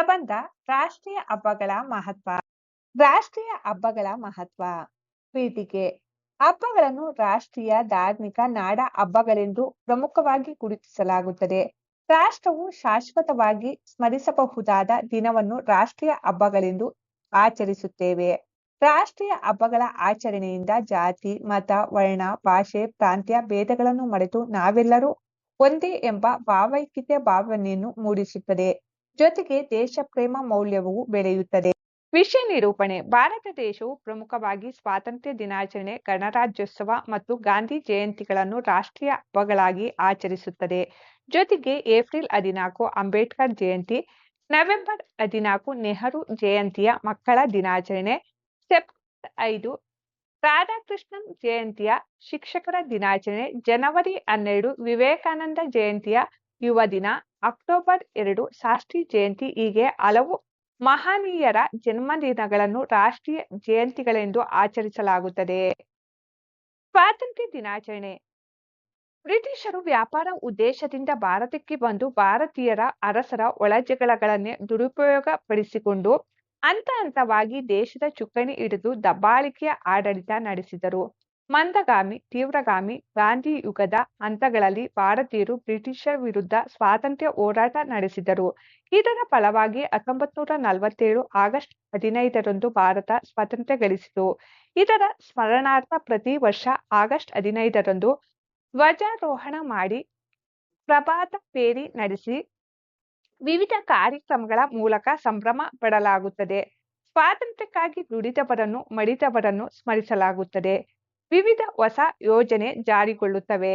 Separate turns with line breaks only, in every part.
ಪ್ರಬಂಧ, ರಾಷ್ಟ್ರೀಯ ಹಬ್ಬಗಳ ಮಹತ್ವ. ರಾಷ್ಟ್ರೀಯ ಹಬ್ಬಗಳ ಮಹತ್ವ. ಪೀಠಿಕೆ ಹಬ್ಬಗಳನ್ನು ರಾಷ್ಟ್ರೀಯ, ಧಾರ್ಮಿಕ, ನಾಡ ಹಬ್ಬಗಳೆಂದು ಪ್ರಮುಖವಾಗಿ ಗುರುತಿಸಲಾಗುತ್ತದೆ. ರಾಷ್ಟ್ರವು ಶಾಶ್ವತವಾಗಿ ಸ್ಮರಿಸಬಹುದಾದ ದಿನವನ್ನು ರಾಷ್ಟ್ರೀಯ ಹಬ್ಬಗಳೆಂದು ಆಚರಿಸುತ್ತೇವೆ. ರಾಷ್ಟ್ರೀಯ ಹಬ್ಬಗಳ ಆಚರಣೆಯಿಂದ ಜಾತಿ, ಮತ, ವರ್ಣ, ಭಾಷೆ, ಪ್ರಾಂತ್ಯ ಭೇದಗಳನ್ನು ಮರೆತು ನಾವೆಲ್ಲರೂ ಒಂದೇ ಎಂಬ ಭಾವೈಕ್ಯತೆ ಭಾವನೆಯನ್ನು ಮೂಡಿಸುತ್ತದೆ. ಜೊತೆಗೆ ದೇಶ ಪ್ರೇಮ ಮೌಲ್ಯವೂ ಬೆಳೆಯುತ್ತದೆ. ವಿಷಯ ನಿರೂಪಣೆ, ಭಾರತ ದೇಶವು ಪ್ರಮುಖವಾಗಿ ಸ್ವಾತಂತ್ರ್ಯ ದಿನಾಚರಣೆ, ಗಣರಾಜ್ಯೋತ್ಸವ ಮತ್ತು ಗಾಂಧಿ ಜಯಂತಿಗಳನ್ನು ರಾಷ್ಟ್ರೀಯ ಹಬ್ಬಗಳಾಗಿ ಆಚರಿಸುತ್ತದೆ. ಜೊತೆಗೆ ಏಪ್ರಿಲ್ ಹದಿನಾಲ್ಕು ಅಂಬೇಡ್ಕರ್ ಜಯಂತಿ, ನವೆಂಬರ್ ಹದಿನಾಲ್ಕು ನೆಹರು ಜಯಂತಿಯ ಮಕ್ಕಳ ದಿನಾಚರಣೆ, ಸೆಪ್ಟೆಂಬರ್ ಐದು ರಾಧಾಕೃಷ್ಣನ್ ಜಯಂತಿಯ ಶಿಕ್ಷಕರ ದಿನಾಚರಣೆ, ಜನವರಿ ಹನ್ನೆರಡು ವಿವೇಕಾನಂದ ಜಯಂತಿಯ ಯುವ ದಿನ ಅಕ್ಟೋಬರ್ ಎರಡು ಶಾಸ್ತ್ರಿ ಜಯಂತಿ ಹೀಗೆ ಹಲವು ಮಹನೀಯರ ಜನ್ಮದಿನಗಳನ್ನು ರಾಷ್ಟ್ರೀಯ ಜಯಂತಿಗಳೆಂದು ಆಚರಿಸಲಾಗುತ್ತದೆ. ಸ್ವಾತಂತ್ರ್ಯ ದಿನಾಚರಣೆ. ಬ್ರಿಟಿಷರು ವ್ಯಾಪಾರ ಉದ್ದೇಶದಿಂದ ಭಾರತಕ್ಕೆ ಬಂದು ಭಾರತೀಯರ ಅರಸರ ಒಳಜಗಳಗಳನ್ನೇ ದುರುಪಯೋಗಪಡಿಸಿಕೊಂಡು ಹಂತ ಹಂತವಾಗಿ ದೇಶದ ಚುಕ್ಕಾಣಿ ಹಿಡಿದು ದಬ್ಬಾಳಿಕೆಯ ಆಡಳಿತ ನಡೆಸಿದರು. ಮಂದಗಾಮಿ, ತೀವ್ರಗಾಮಿ ಗಾಂಧಿ ಯುಗದ ಹಂತಗಳಲ್ಲಿ ಭಾರತೀಯರು ಬ್ರಿಟಿಷರ ವಿರುದ್ಧ ಸ್ವಾತಂತ್ರ್ಯ ಹೋರಾಟ ನಡೆಸಿದರು. ಇದರ ಫಲವಾಗಿ ಹತ್ತೊಂಬತ್ ನೂರ ನಲವತ್ತೇಳು ಆಗಸ್ಟ್ ಹದಿನೈದರಂದು ಭಾರತ ಸ್ವಾತಂತ್ರ್ಯ ಗಳಿಸಿತು ಇದರ ಸ್ಮರಣಾರ್ಥ ಪ್ರತಿ ವರ್ಷ ಆಗಸ್ಟ್ ಹದಿನೈದರಂದು ಧ್ವಜಾರೋಹಣ ಮಾಡಿ ಪ್ರಭಾತ ಪೇರಿ ನಡೆಸಿ ವಿವಿಧ ಕಾರ್ಯಕ್ರಮಗಳ ಮೂಲಕ ಸಂಭ್ರಮ ಪಡಲಾಗುತ್ತದೆ. ಸ್ವಾತಂತ್ರ್ಯಕ್ಕಾಗಿ ದುಡಿದವರನ್ನು, ಮಡಿದವರನ್ನು ಸ್ಮರಿಸಲಾಗುತ್ತದೆ. ವಿವಿಧ ಹೊಸ ಯೋಜನೆ ಜಾರಿಗೊಳ್ಳುತ್ತವೆ.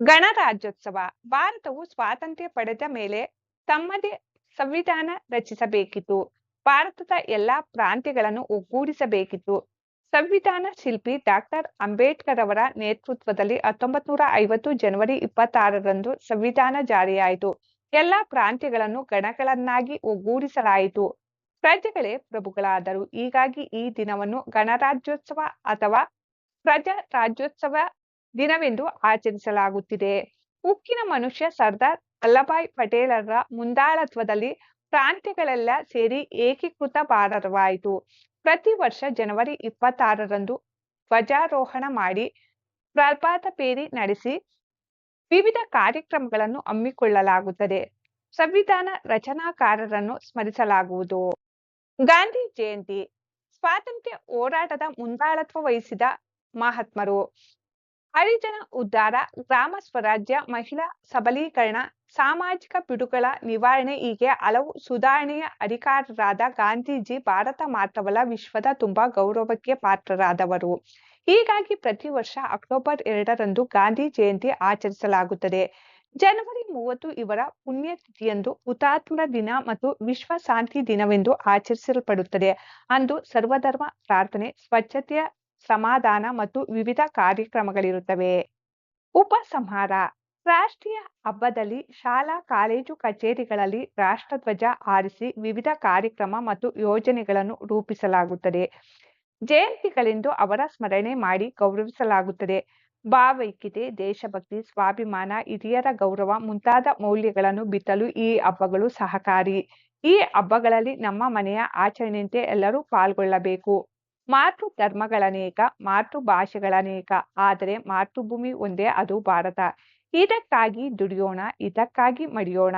ಗಣರಾಜ್ಯೋತ್ಸವ, ಭಾರತವು ಸ್ವಾತಂತ್ರ್ಯ ಪಡೆದ ಮೇಲೆ ತಮ್ಮದೇ ಸಂವಿಧಾನ ರಚಿಸಬೇಕಿತ್ತು. ಭಾರತದ ಎಲ್ಲಾ ಪ್ರಾಂತ್ಯಗಳನ್ನು ಒಗ್ಗೂಡಿಸಬೇಕಿತ್ತು. ಸಂವಿಧಾನ ಶಿಲ್ಪಿ ಡಾಕ್ಟರ್ ಅಂಬೇಡ್ಕರ್ ಅವರ ನೇತೃತ್ವದಲ್ಲಿ ಹತ್ತೊಂಬತ್ ನೂರ ಐವತ್ತು ಜನವರಿ ಇಪ್ಪತ್ತಾರರಂದು ಸಂವಿಧಾನ ಜಾರಿಯಾಯಿತು. ಎಲ್ಲಾ ಪ್ರಾಂತ್ಯಗಳನ್ನು ಗಣಗಳನ್ನಾಗಿ ಒಗ್ಗೂಡಿಸಲಾಯಿತು. ಪ್ರಜೆಗಳೇ ಪ್ರಭುಗಳಾದರು. ಹೀಗಾಗಿ ಈ ದಿನವನ್ನು ಗಣರಾಜ್ಯೋತ್ಸವ ಅಥವಾ ಪ್ರಜಾ ರಾಜ್ಯೋತ್ಸವ ದಿನವೆಂದು ಆಚರಿಸಲಾಗುತ್ತಿದೆ. ಉಕ್ಕಿನ ಮನುಷ್ಯ ಸರ್ದಾರ್ ವಲ್ಲಭಾಯ್ ಪಟೇಲರ ಮುಂದಾಳತ್ವದಲ್ಲಿ ಪ್ರಾಂತ್ಯಗಳೆಲ್ಲ ಸೇರಿ ಏಕೀಕೃತ ಭಾರತವಾಯಿತು. ಪ್ರತಿ ವರ್ಷ ಜನವರಿ ಇಪ್ಪತ್ತಾರರಂದು ಧ್ವಜಾರೋಹಣ ಮಾಡಿ ಪ್ರಭಾತ ಪೇರಿ ನಡೆಸಿ ವಿವಿಧ ಕಾರ್ಯಕ್ರಮಗಳನ್ನು ಹಮ್ಮಿಕೊಳ್ಳಲಾಗುತ್ತದೆ. ಸಂವಿಧಾನ ರಚನಾಕಾರರನ್ನು ಸ್ಮರಿಸಲಾಗುವುದು. ಗಾಂಧಿ ಜಯಂತಿ, ಸ್ವಾತಂತ್ರ್ಯ ಹೋರಾಟದ ಮುಂದಾಳತ್ವ ವಹಿಸಿದ ಮಹಾತ್ಮರು. ಹರಿಜನ ಉದ್ಧಾರ, ಗ್ರಾಮ ಸ್ವರಾಜ್ಯ, ಮಹಿಳಾ ಸಬಲೀಕರಣ, ಸಾಮಾಜಿಕ ಪಿಡುಗಳ ನಿವಾರಣೆ ಹೀಗೆ ಹಲವು ಸುಧಾರಣೆಯ ಅಧಿಕಾರರಾದ ಗಾಂಧೀಜಿ ಭಾರತ ಮಾತ್ರವಲ್ಲ, ವಿಶ್ವದ ತುಂಬಾ ಗೌರವಕ್ಕೆ ಪಾತ್ರರಾದವರು. ಹೀಗಾಗಿ ಪ್ರತಿ ವರ್ಷ ಅಕ್ಟೋಬರ್ ಎರಡರಂದು ಗಾಂಧಿ ಜಯಂತಿ ಆಚರಿಸಲಾಗುತ್ತದೆ. ಜನವರಿ ಮೂವತ್ತು ಇವರ ಪುಣ್ಯತಿಥಿಯಂದು ಹುತಾತ್ಮರ ದಿನ ಮತ್ತು ವಿಶ್ವ ಶಾಂತಿ ದಿನವೆಂದು ಆಚರಿಸಲ್ಪಡುತ್ತದೆ. ಅಂದು ಸರ್ವಧರ್ಮ ಪ್ರಾರ್ಥನೆ, ಸ್ವಚ್ಛತೆಯ ಸಮಾಧಾನ ಮತ್ತು ವಿವಿಧ ಕಾರ್ಯಕ್ರಮಗಳಿರುತ್ತವೆ. ಉಪಸಂಹಾರ ರಾಷ್ಟ್ರೀಯ ಹಬ್ಬದಲ್ಲಿ ಶಾಲಾ, ಕಾಲೇಜು ಕಚೇರಿಗಳಲ್ಲಿ ರಾಷ್ಟ್ರಧ್ವಜ ಆರಿಸಿ ವಿವಿಧ ಕಾರ್ಯಕ್ರಮ ಮತ್ತು ಯೋಜನೆಗಳನ್ನು ರೂಪಿಸಲಾಗುತ್ತದೆ. ಜಯಂತಿಗಳೆಂದು ಅವರ ಸ್ಮರಣೆ ಮಾಡಿ ಗೌರವಿಸಲಾಗುತ್ತದೆ. ಭಾವೈಕ್ಯತೆ, ದೇಶಭಕ್ತಿ, ಸ್ವಾಭಿಮಾನ, ಹಿರಿಯರ ಗೌರವ ಮುಂತಾದ ಮೌಲ್ಯಗಳನ್ನು ಬಿತ್ತಲು ಈ ಹಬ್ಬಗಳು ಸಹಕಾರಿ. ಈ ಹಬ್ಬಗಳಲ್ಲಿ ನಮ್ಮ ಮನೆಯ ಆಚರಣೆಯಂತೆ ಎಲ್ಲರೂ ಪಾಲ್ಗೊಳ್ಳಬೇಕು. ಮಾತೃ ಧರ್ಮಗಳನೇಕ ಮಾತೃ ಭಾಷೆಗಳನೇಕ ಆದರೆ ಮಾತೃಭೂಮಿ ಒಂದೇ ಅದು ಭಾರತ. ಇದಕ್ಕಾಗಿ ದುಡಿಯೋಣ ಇದಕ್ಕಾಗಿ ಮಡಿಯೋಣ.